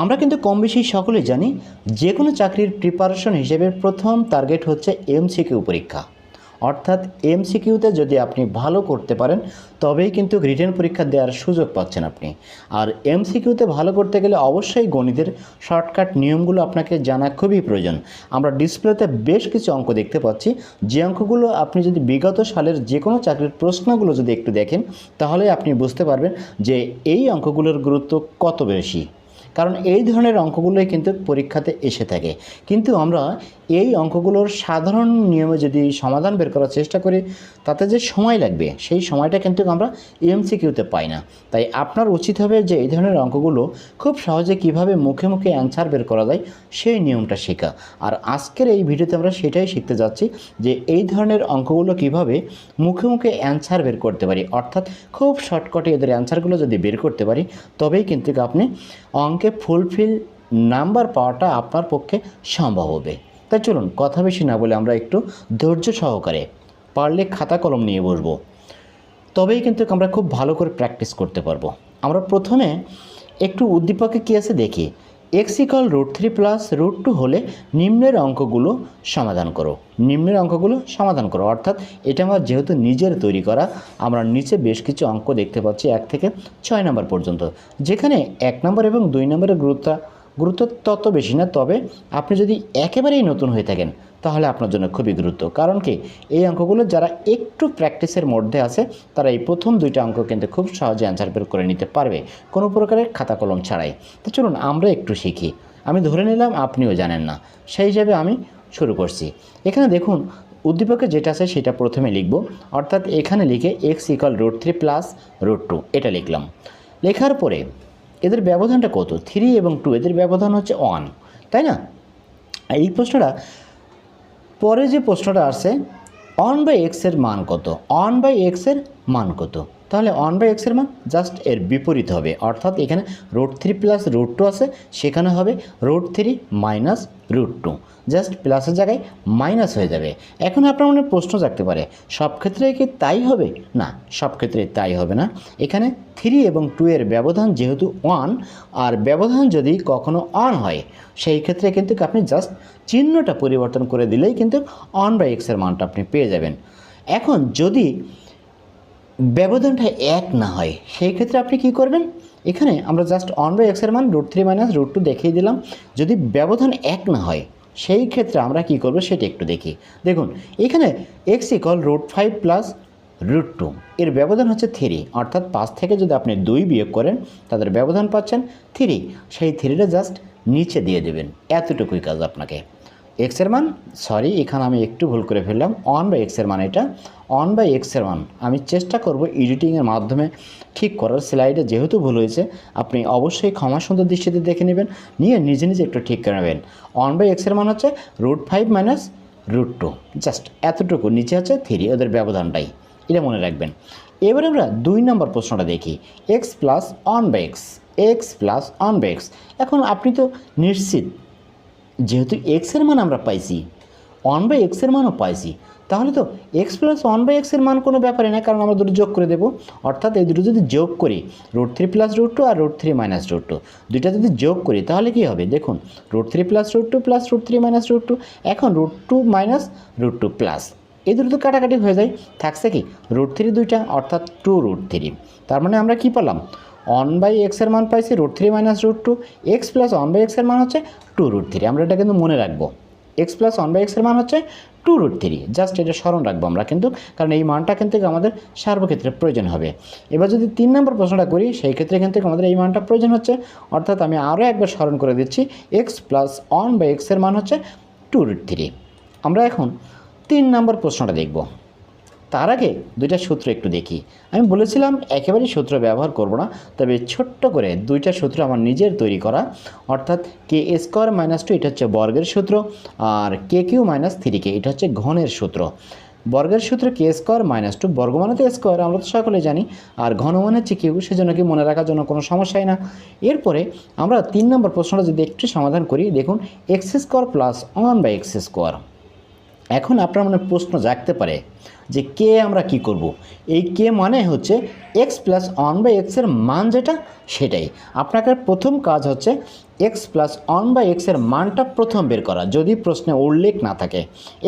আমরা কিন্তু কম বেশি সকলেই জানি যে কোনো চাকরির প্রিপারেশন হিসেবে প্রথম টার্গেট হচ্ছে এমসিকিউ পরীক্ষা। অর্থাৎ এমসিকিউতে যদি আপনি ভালো করতে পারেন, তবেই কিন্তু রিটেন পরীক্ষা দেওয়ার সুযোগ পাচ্ছেন আপনি। আর এমসিকিউতে ভালো করতে গেলে অবশ্যই গণিতের শর্টকাট নিয়মগুলো আপনাকে জানা খুবই প্রয়োজন। আমরা ডিসপ্লেতে বেশ কিছু অঙ্ক দেখতে পাচ্ছি। যে অঙ্কগুলো আপনি যদি বিগত সালের যে কোনো চাকরির প্রশ্নগুলো যদি একটু দেখেন, তাহলে আপনি বুঝতে পারবেন যে এই অঙ্কগুলোর গুরুত্ব কত বেশি। কারণ এই ধরনের অঙ্কগুলোই কিন্তু পরীক্ষাতে এসে থাকে। কিন্তু আমরা এই অঙ্কগুলোর সাধারণ নিয়মে যদি সমাধান বের করার চেষ্টা করি, তাতে যে সময় লাগবে, সেই সময়টা কিন্তু আমরা এমসিকিউতে পাই না। তাই আপনার উচিত হবে যে এই ধরনের অঙ্কগুলো খুব সহজে কীভাবে মুখে মুখে অ্যান্সার বের করা যায়, সেই নিয়মটা শেখা। আর আজকের এই ভিডিওতে আমরা সেটাই শিখতে যাচ্ছি যে এই ধরনের অঙ্কগুলো কীভাবে মুখে মুখে অ্যান্সার বের করতে পারি। অর্থাৎ খুব শর্টকাটে এদের অ্যান্সারগুলো যদি বের করতে পারি, তবেই কিন্তু আপনি অঙ্কে ফুলফিল নাম্বার পাওয়াটা আপনার পক্ষে সম্ভব হবে। তাই চলুন কথা বেশি না বলে আমরা একটু ধৈর্য সহকারে পারলে খাতা কলম নিয়ে বসবো। তবেই কিন্তু আমরা খুব ভালো করে প্র্যাকটিস করতে পারব। আমরা প্রথমে একটু উদ্দীপকে কী আছে দেখি। X equal root three plus root two হলে নিম্নের অঙ্কগুলো সমাধান করো। নিম্নের অঙ্কগুলো সমাধান করো। অর্থাৎ এটা আমার যেহেতু নিজের তৈরি করা, আমরা নিচে বেশ কিছু অঙ্ক দেখতে পাচ্ছি এক থেকে ছয় নম্বর পর্যন্ত। যেখানে এক নম্বর এবং দুই নম্বরের গুরুত্ব গুরুত্ব তত বেশি না, তবে আপনি যদি একেবারেই নতুন হয়ে থাকেন, তাহলে আপনার জন্য খুবই গুরুত্ব। কারণ কি, এই অঙ্কগুলো যারা একটু প্র্যাকটিসের মধ্যে আছে, তারা এই প্রথম দুইটা অঙ্ক কিন্তু খুব সহজে অ্যান্সার বের করে নিতে পারবে, কোনো প্রকারের খাতা কলম ছাড়াই। তো চলুন, আমরা একটু শিখি। আমি ধরে নিলাম, আপনিও জানেন না। সেই হিসাবে আমি শুরু করছি। এখানে দেখুন, উদ্দীপকে যেটা আছে সেটা প্রথমে লিখব। অর্থাৎ এখানে লিখে x equal root three plus root two এটা লিখলাম। লেখার পরে এদের ব্যবধানটা কত? থ্রি এবং টু এদের ব্যবধান হচ্ছে ওয়ান তাই না? এই প্রশ্নটা, পরে যে প্রশ্নটা আসে অন বাই এক্সের মান কত? অন বাই এক্সের মান কত? তাহলে ওয়ান বাই এক্সের মান জাস্ট এর বিপরীত হবে। অর্থাৎ এখানে root three plus root two আছে, সেখানে হবে root three minus root two just প্লাসের জায়গায় মাইনাস হয়ে যাবে। এখন আপনার মনে প্রশ্ন জাগতে পারে, সব ক্ষেত্রে কি তাই হবে? না, সব ক্ষেত্রে তাই হবে না। এখানে থ্রি এবং টু এর ব্যবধান যেহেতু ওয়ান আর ব্যবধান যদি কখনো অন হয়, সেই ক্ষেত্রে কিন্তু আপনি জাস্ট চিহ্নটা পরিবর্তন করে দিলেই কিন্তু অন বাই এক্সের মানটা আপনি পেয়ে যাবেন। এখন যদি ব্যবধানটা এক না হয়, সেই ক্ষেত্রে আপনি কি করবেন? এখানে আমরা জাস্ট অন বাই এক্সের মান root three minus root two দেখিয়ে দিলাম। যদি ব্যবধান এক না হয়, সেই ক্ষেত্রে আমরা কি করব সেটা একটু দেখি। দেখুন, এখানে x equal root five plus root two এর ব্যবধান হচ্ছে থ্রি অর্থাৎ পাঁচ থেকে যদি আপনি দুই বিয়োগ করেন, তাদের ব্যবধান পাচ্ছেন থ্রি সেই থ্রিটা জাস্ট নিচে দিয়ে দেবেন। এতটুকুই কাজ আপনাকে। এক্সের মান সরি এখানে আমি একটু ভুল করে ফেললাম। অন বাই এক্সের মান এটা। অন বাই এক্সের মান, আমি চেষ্টা করব এডিটিংয়ের মাধ্যমে ঠিক করার। স্লাইডে যেহেতু ভুল হয়েছে, আপনি অবশ্যই ক্ষমা সুন্দর দৃষ্টিতে দেখে নেবেন, নিয়ে নিজে নিজে একটু ঠিক করে নেবেন। অন বাই এক্সের মান হচ্ছে root five minus root two just এতটুকু, নিচে হচ্ছে থ্রি ওদের ব্যবধানটাই। এটা মনে রাখবেন। এবারে আমরা দুই নম্বর প্রশ্নটা দেখি। X plus one by x x plus one by x এখন আপনি তো নিশ্চিত যেহেতু এক্সের মান আমরা পাইছি ওয়ান বাই এক্সের মানও পাইছি, তাহলে তো এক্স প্লাস ওয়ান বাই এক্সের মান কোনো ব্যাপারে না কারণ আমরা দুটো যোগ করে দেবো। অর্থাৎ এই দুটো যদি যোগ করি root three plus root two আর root three minus root two দুইটা যদি যোগ করি, তাহলে কী হবে? দেখুন root three plus root two plus root three minus root two এখন root two minus root two plus এই দুটো তো কাটাকাটি হয়ে যায়, থাকছে কি? রুট থ্রি দুইটা, অর্থাৎ টু রুট থ্রি তার মানে আমরা কি পেলাম? অন বাই এক্সের মান পাইছি root three minus root two x plus one by এক্সের মান হচ্ছে টু রুট থ্রি আমরা এটা কিন্তু মনে রাখব। এক্স প্লাস ওয়ান বাই এক্সের মান হচ্ছে টু রুট থ্রি জাস্ট এটা স্মরণ রাখব আমরা কিন্তু, কারণ এই মানটা কিন্তু আমাদের সার্বক্ষেত্রে প্রয়োজন হবে। এবার যদি তিন নম্বর প্রশ্নটা করি, সেই ক্ষেত্রে কিন্তু আমাদের এই মানটা প্রয়োজন হচ্ছে। অর্থাৎ আমি আরও একবার স্মরণ করে দিচ্ছি এক্স প্লাস ওয়ান বাই এক্সের মান হচ্ছে টু রুট থ্রি আমরা এখন তিন নম্বর প্রশ্নটা দেখব। তার আগে দুইটা সূত্র একটু দেখি। আমি বলেছিলাম একেবারেই সূত্র ব্যবহার করব না, তবে ছোট্ট করে দুইটা সূত্র আমার নিজের তৈরি করা। অর্থাৎ কে স্কোয়ার মাইনাস টু, এটা হচ্ছে বর্গের সূত্র, আর k cube minus three k, এটা হচ্ছে ঘনের সূত্র। বর্গের সূত্র কে স্কোয়ার মাইনাস টু, বর্গ মানে তো স্কোয়ার, আমরা তো সকলে জানি, আর ঘন মানে হচ্ছে কিউ, সেজন্য কি মনে রাখার জন্য কোনো সমস্যাই না। এরপরে আমরা তিন নম্বর প্রশ্নটা যদি একটু সমাধান করি, দেখুন, x square plus one by x square. এখন আপনার মনে প্রশ্ন জাগতে পারে যে কে আমরা কি করব। এই কে মানে হচ্ছে এক্স প্লাস ওয়ান বাই এক্সের মান যেটা, সেটাই। আপনাকে প্রথম কাজ হচ্ছে এক্স প্লাস ওয়ান বাই এক্সের মানটা প্রথম বের করা, যদি প্রশ্নে উল্লেখ না থাকে।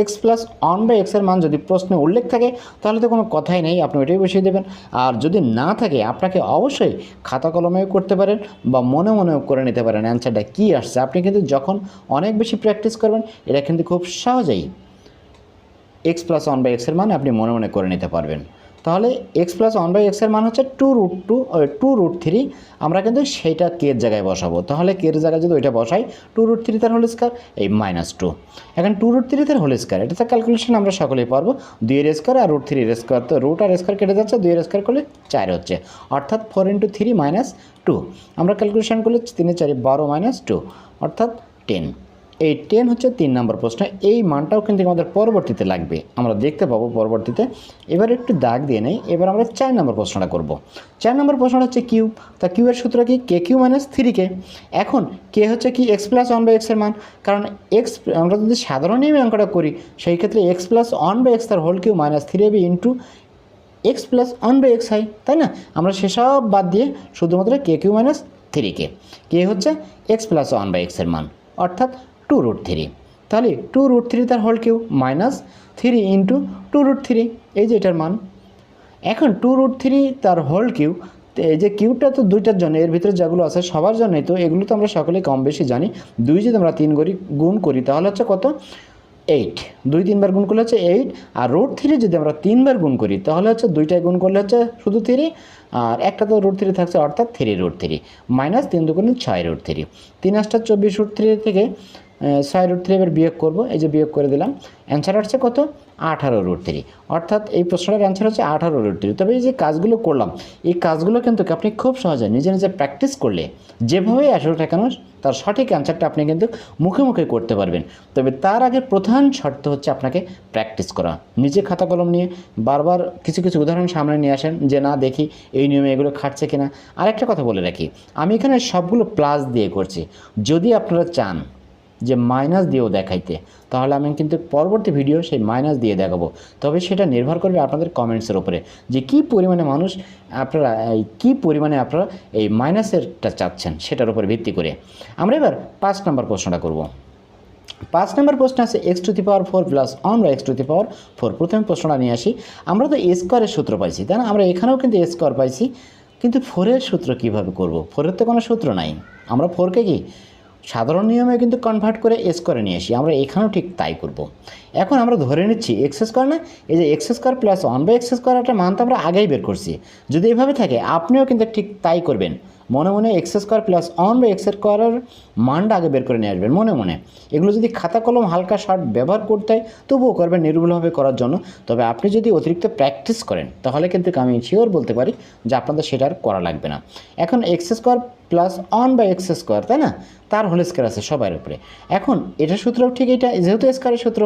এক্স প্লাস ওয়ান বাই এক্সের মান যদি প্রশ্নে উল্লেখ থাকে, তাহলে তো কোনো কথাই নেই, আপনি ওইটাই বসিয়ে দেবেন। আর যদি না থাকে, আপনাকে অবশ্যই খাতা কলমেও করতে পারেন বা মনে মনেও করে নিতে পারেন অ্যান্সারটা কী আসছে। আপনি কিন্তু যখন অনেক বেশি প্র্যাকটিস করবেন, এটা কিন্তু খুব সহজেই এক্স প্লাস ওয়ান বাই এক্সের মান আপনি মনে মনে করে নিতে পারবেন। তাহলে এক্স প্লাস ওয়ান বাই এক্সের মান হচ্ছে two root two two root three আমরা কিন্তু সেইটা কের জায়গায় বসাবো। তাহলে কের জায়গায় যদি ওইটা বসাই টু রুট থ্রি তার হোল স্কোয়ার এই মাইনাস টু এখন টু রুট থ্রি তার হোল স্কোয়ার এটা তো ক্যালকুলেশন আমরা সকলেই পারব। দুইয়ের স্কোয়ার আর রুট থ্রির স্কোয়ার তো রুট আর স্কোয়ার কেটে যাচ্ছে দুইয়ের স্কোয়ার করলে চার হচ্ছে। অর্থাৎ four into three minus two আমরা ক্যালকুলেশন করলে তিনে চারি বারো মাইনাস টু অর্থাৎ টেন এই টেন হচ্ছে তিন নম্বর প্রশ্ন। এই মানটাও কিন্তু আমাদের পরবর্তীতে লাগবে। আমরা দেখতে পাবো পরবর্তীতে। এবার একটু দাগ দিয়ে নেই। এবার আমরা চার নম্বর প্রশ্নটা করব। চার নম্বর প্রশ্নটা হচ্ছে কিউ তা কিউ এর সূত্র কি? K cube minus three k এখন কে হচ্ছে কি? এক্স প্লাস ওয়ান বাই এক্সের মান। কারণ এক্স আমরা যদি সাধারণ নিয়মে অঙ্কটা করি, সেই ক্ষেত্রে x plus one by x তার whole cube minus three b into x plus one by x হয়। তাই না? আমরা সেসব বাদ দিয়ে শুধুমাত্র k cube minus three k k হচ্ছে এক্স প্লাস ওয়ান বাই এক্সের মান। অর্থাৎ টু রুট থ্রি তাহলে টু রুট থ্রি তার whole cube? Minus three into two root three এই যে এটার মান। এখন টু রুট থ্রি তার হোল কিউ এই যে কিউটা তো দুইটার জন্য, এর ভিতরে যেগুলো আছে সবার জন্যই তো, এগুলো তো আমরা সকলেই কম বেশি জানি। দুই যদি আমরা তিন করি, গুণ করি, তাহলে হচ্ছে কত? এইট দুই তিনবার গুণ করলে হচ্ছে এইট আর রুট থ্রি যদি আমরা তিনবার গুণ করি, তাহলে হচ্ছে দুইটায় গুণ করলে হচ্ছে শুধু থ্রি আর একটা তো রুট থ্রি থাকছে, অর্থাৎ থ্রি রুট থ্রি মাইনাস তিন দুগুণে ছয় রুট থ্রি তিন আসটা চব্বিশ রুট থ্রি থেকে ছয় রুট থ্রি এবার বিয়োগ করব, এই যে বিয়োগ করে দিলাম। অ্যান্সার আসছে কত? আঠারো রুট থ্রি অর্থাৎ এই প্রশ্নটার অ্যান্সার হচ্ছে আঠারো রুট থ্রি তবে এই যে কাজগুলো করলাম, এই কাজগুলো কিন্তু আপনি খুব সহজে নিজে নিজে প্র্যাকটিস করলে, যেভাবেই আসলে কেন, তার সঠিক অ্যান্সারটা আপনি কিন্তু মুখে মুখে করতে পারবেন। তবে তার আগে প্রধান শর্ত হচ্ছে আপনাকে প্র্যাকটিস করা। নিজে খাতা কলম নিয়ে বারবার কিছু কিছু উদাহরণ সামনে নিয়ে আসেন যে, না, দেখি এই নিয়মে এগুলো খাটছে কিনা। আরেকটা কথা বলে রাখি, আমি এখানে সবগুলো প্লাস দিয়ে করছি। যদি আপনারা চান যে মাইনাস দিয়েও দেখাইতে, তাহলে আমি কিন্তু পরবর্তী ভিডিও সেই মাইনাস দিয়ে দেখাবো। তবে সেটা নির্ভর করবে আপনাদের কমেন্টসের উপরে, যে কী পরিমাণে মানুষ আপনারা, এই কী পরিমাণে আপনারা এই মাইনাসেরটা চাচ্ছেন, সেটার উপর ভিত্তি করে। আমরা এবার পাঁচ নম্বর প্রশ্নটা করব। পাঁচ নম্বর প্রশ্ন আছে x to the power four plus বা x to the power four প্রথমে প্রশ্নটা নিয়ে আসি। আমরা তো স্কোয়ারের সূত্র পাইছি, তাই না? আমরা এখানেও কিন্তু স্কোয়ার পাইছি, কিন্তু ফোরের সূত্র কীভাবে করব? ফোরের তো কোনো সূত্র নাই। আমরা ফোরকে কি? সাধারণ নিয়মে কিন্তু কনভার্ট করে এস করে নিয়ে আসি। আমরা এখানেও ঠিক তাই করব। এখন আমরা ধরে নিচ্ছি এক্স স্কোয়ার না? এই যে x square plus one by x square একটা মান তো আমরা আগেই বের করছি। যদি এভাবে থাকে, আপনিও কিন্তু ঠিক তাই করবেন। মনে মনে x square plus one by x স্কোয়ারের মানটা আগে বের করে নিয়ে আসবেন, মনে মনে। এগুলো যদি খাতা কলম হালকা শার্ট ব্যবহার করতে হয়, তবুও করবেন নির্ভুলভাবে করার জন্য। তবে আপনি যদি অতিরিক্ত প্র্যাকটিস করেন, তাহলে কিন্তু আমি শিওর বলতে পারি যে আপনাদের সেটা আর করা লাগবে না। এখন x square plus one by x square তাই না? তার হোল স্কোয়ার আছে সবার উপরে। এখন এটা সূত্রও ঠিক, এটা যেহেতু স্কোয়ারের সূত্র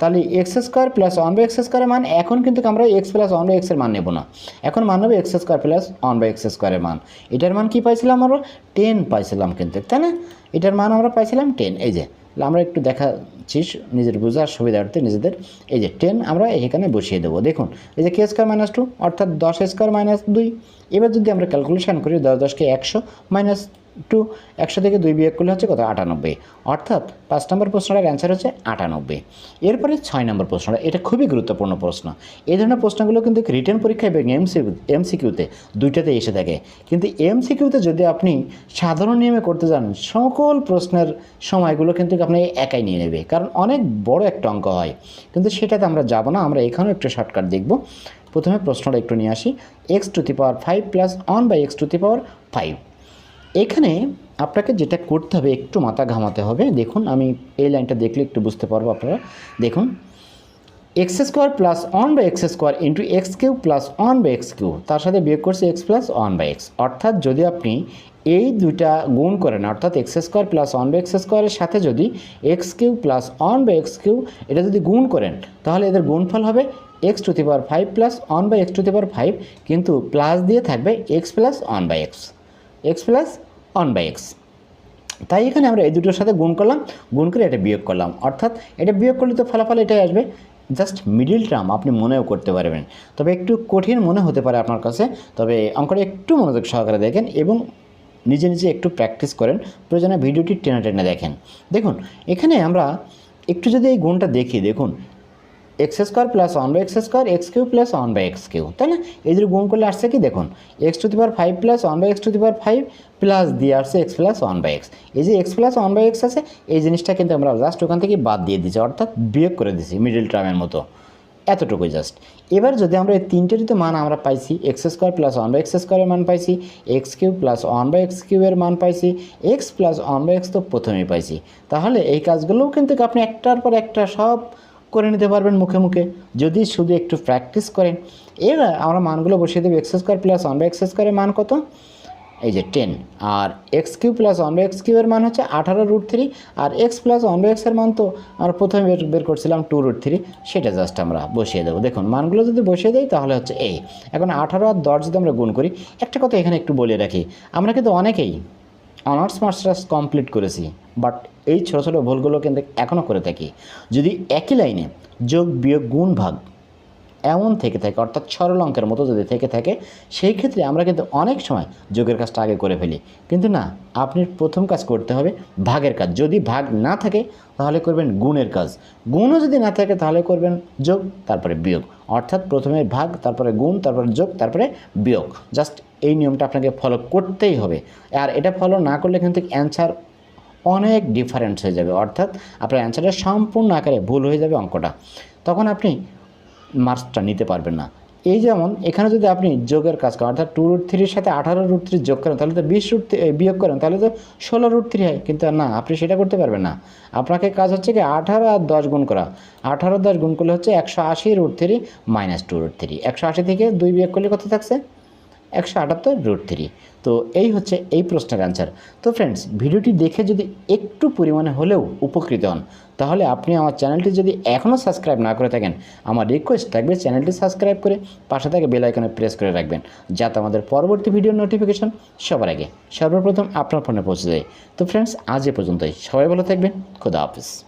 তাহলে x square plus one by x স্কোয়ারের মান, এখন কিন্তু আমরা এক্স প্লাস ওয়ান বাই এক্সের মান নেব না। এখন মান নেব x square plus one by x স্কোয়ারের মান। এটার মান কি পাইছিলাম আমরা? টেন পাইছিলাম কিন্তু, তাই না? এটার মান আমরা পাইছিলাম টেন এই যে, আমরা একটু দেখাচ্ছি নিজের বোঝার সুবিধার্থে নিজেদের। এই যে টেন আমরা এখানে বসিয়ে দেবো। দেখুন, এই যে কে স্কোয়ার মাইনাস টু অর্থাৎ দশ স্কোয়ার মাইনাস দুই। এবার যদি আমরা ক্যালকুলেশন করি, দশ দশকে একশো মাইনাস টু একশো থেকে দুই বিয়োগ করলে হচ্ছে কত? আটানব্বই। অর্থাৎ পাঁচ নম্বর প্রশ্নটার অ্যান্সার হচ্ছে আটানব্বই। এরপরে ছয় নম্বর প্রশ্নটা এটা খুবই গুরুত্বপূর্ণ প্রশ্ন। এই ধরনের প্রশ্নগুলো কিন্তু রিটার্ন পরীক্ষা এবং এমসি এমসিকিউতে দুইটাতে এসে থাকে। কিন্তু এমসিকিউতে যদি আপনি সাধারণ নিয়মে করতে যান, সকল প্রশ্নের সময়গুলো কিন্তু আপনি একাই নিয়ে নেবে। কারণ অনেক বড় একটা অঙ্ক হয়। কিন্তু সেটাতে আমরা যাব না, আমরা এখানেও একটু শর্টকাট দেখব। প্রথমে প্রশ্নটা একটু নিয়ে আসি। X to the power five plus one by x to the power five এখানে আপনাকে যেটা করতে হবে, একটু মাথা ঘামাতে হবে। দেখুন, আমি এই লাইনটা দেখলে একটু বুঝতে পারব আপনারা। দেখুন x square plus one by x square into x cube plus one by x cube তার সাথে বিয়োগ করছে x plus one by x অর্থাৎ যদি আপনি এই দুইটা গুণ করেন, অর্থাৎ x square plus one by x স্কোয়ারের সাথে যদি x cube plus one by x cube এটা যদি গুণ করেন, তাহলে এদের গুণফল হবে x to the power five plus one by x to the power five কিন্তু প্লাস দিয়ে থাকবে x plus one by x x plus one by x. তাই এখানে আমরা এই দুটোর সাথে গুণ করলাম, গুণ করে এটা বিয়োগ করলাম। অর্থাৎ এটা বিয়োগ করলে তো ফলাফল এটাই আসবে জাস্ট মিডিল টার্ম আপনি মনেও করতে পারবেন। তবে একটু কঠিন মনে হতে পারে আপনার কাছে, তবে অঙ্কটা একটু মনোযোগ সহকারে দেখেন এবং নিজে নিজে একটু প্র্যাকটিস করেন, প্রয়োজনে ভিডিওটি টেনে টেনে দেখেন। দেখুন, এখানে আমরা একটু যদি এই গুণটা দেখি, দেখুন x square plus one by x square, x cube plus one by x cube তাই না? এই দুটো গুণ করলে আসছে কি? দেখুন, x to the power five plus one by x to the power five plus দিয়ে আসছে x plus one by x. এই যে x plus one by x আছে, এই জিনিসটা কিন্তু আমরা জাস্ট ওখান থেকে বাদ দিয়ে দিচ্ছি অর্থাৎ বিয়োগ করে দিচ্ছি মিডিল টার্মের মতো। এতটুকুই জাস্ট এবার যদি আমরা এই তিনটেরই তো মান আমরা পাইছি, x square plus one by x স্কোয়ারের মান পাইছি, x cube plus one by x কিউবের মান পাইছি, x plus one by x তো প্রথমেই পাইছি। তাহলে এই কাজগুলোও কিন্তু আপনি একটার পর একটা সব করে নিতে পারবেন মুখে মুখে। যদি শুধু একটু প্র্যাকটিস করেন, এবার আমরা মানগুলো বসিয়ে দেবো x square plus one by x স্কোয়ারের মান কত? এই যে ten R x cube plus one by x কিউয়ের মান হচ্ছে আঠারো রুট থ্রি আর এক্স প্লাস ওয়ান বাই এক্সের মান তো আমরা প্রথমে বের বের করছিলাম টু রুট থ্রি সেটা জাস্ট আমরা বসিয়ে দেবো। দেখুন, মানগুলো যদি বসিয়ে দিই তাহলে হচ্ছে এই এখন আঠারো আর দশ যদি আমরা গুণ করি, একটা কথা এখানে একটু বলে রাখি, আমরা কিন্তু অনেকেই অনার্স মাস্টার্স কমপ্লিট করেছি। বাট এই ছোটো ছোটো ভুলগুলো কিন্তু এখনও করে থাকি। যদি একই লাইনে যোগ, বিয়োগ, গুণ, ভাগ এমন থেকে থাকে, অর্থাৎ সরল অঙ্কের মতো যদি থেকে থাকে, সেই ক্ষেত্রে আমরা কিন্তু অনেক সময় যোগের কাজটা আগে করে ফেলি। কিন্তু না, আপনি প্রথম কাজ করতে হবে ভাগের কাজ। যদি ভাগ না থাকে, তাহলে করবেন গুণের কাজ। গুণও যদি না থাকে, তাহলে করবেন যোগ, তারপরে বিয়োগ। অর্থাৎ প্রথমে ভাগ, তারপরে গুণ, তারপরে যোগ, তারপরে বিয়োগ। জাস্ট এই নিয়মটা আপনাকে ফলো করতেই হবে। আর এটা ফলো না করলে কিন্তু অ্যান্সার অনেক ডিফারেন্স হয়ে যাবে। অর্থাৎ আপনার অ্যান্সারটা সম্পূর্ণ আকারে ভুল হয়ে যাবে অঙ্কটা। তখন আপনি মার্কসটা নিতে পারবেন না। এই যেমন, এখানে যদি আপনি যোগের কাজ করেন, অর্থাৎ টু রুট থ্রির সাথে আঠারো রুট থ্রি যোগ করেন, তাহলে তো বিশ রুট বিয়োগ করেন, তাহলে তো ষোলো রুট থ্রি হয়। কিন্তু না, আপনি সেটা করতে পারবেন না। আপনাকে কাজ হচ্ছে কি, আঠারো আর দশ গুণ করা। আঠারো দশ গুণ করলে হচ্ছে একশো আশি root three minus two root three একশো আশি থেকে দুই বিয়োগ করলে কত থাকছে? একশো আটাত্তর রুট থ্রি তো এই হচ্ছে এই প্রশ্নের অ্যান্সার তো ফ্রেন্ডস ভিডিওটি দেখে যদি একটু পরিমাণে হলেও উপকৃত হন, তাহলে আপনি আমার চ্যানেলটি যদি এখনও সাবস্ক্রাইব না করে থাকেন, আমার রিকোয়েস্ট থাকবে চ্যানেলটি সাবস্ক্রাইব করে পাশে থেকে বেল আইকনে প্রেস করে রাখবেন, যাতে আমাদের পরবর্তী ভিডিওর নোটিফিকেশন সবার আগে সর্বপ্রথম আপনার ফোনে পৌঁছে যায়। তো ফ্রেন্ডস আজ এ পর্যন্তই। সবাই ভালো থাকবেন। খুদা হাফিজ।